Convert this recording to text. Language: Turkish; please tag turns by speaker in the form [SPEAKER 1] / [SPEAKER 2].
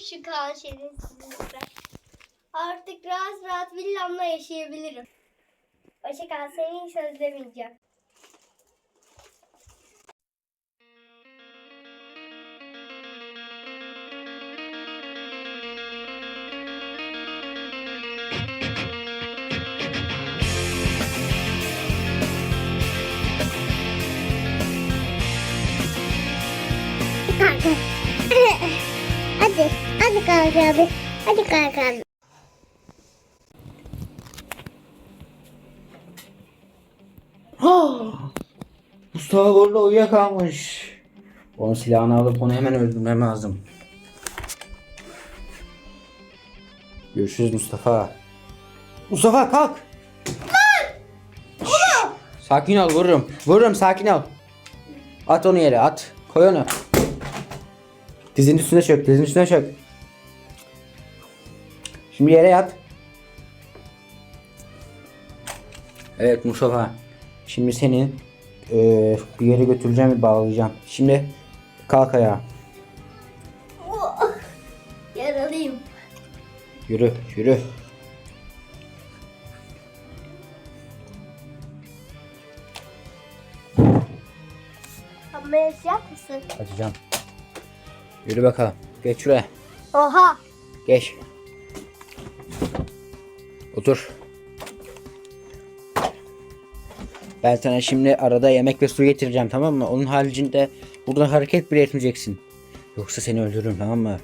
[SPEAKER 1] şu kan şerefsizlikten. Artık rahat rahat villamla yaşayabilirim. Hoşçakal seni hiç özlemeyeceğim.
[SPEAKER 2] Kanka. Hadi. Hadi kanka abi. Hadi kanka abi.
[SPEAKER 3] Mustafa burada uyuyakalmış. Onun silahını alıp onu hemen öldürmem lazım. Görüşürüz Mustafa. Mustafa kalk. Şşş, Sakin ol vururum. Vururum sakin ol. At onu yere at. Koy onu. Dizinin üstüne çök. Dizinin üstüne çök. Şimdi yere yat. Evet Mustafa. Şimdi seni eee, bir yere götüreceğim ve bağlayacağım. Şimdi kalk ayağa.
[SPEAKER 1] Oh, yaralıyım.
[SPEAKER 3] Yürü yürü.
[SPEAKER 1] Ama yaşayacak mısın?
[SPEAKER 3] Açacağım. Yürü bakalım. Geç şuraya.
[SPEAKER 1] Oha.
[SPEAKER 3] Geç. Otur. Ben sana şimdi arada yemek ve su getireceğim tamam mı? Onun haricinde buradan hareket bile etmeyeceksin. Yoksa seni öldürürüm tamam mı?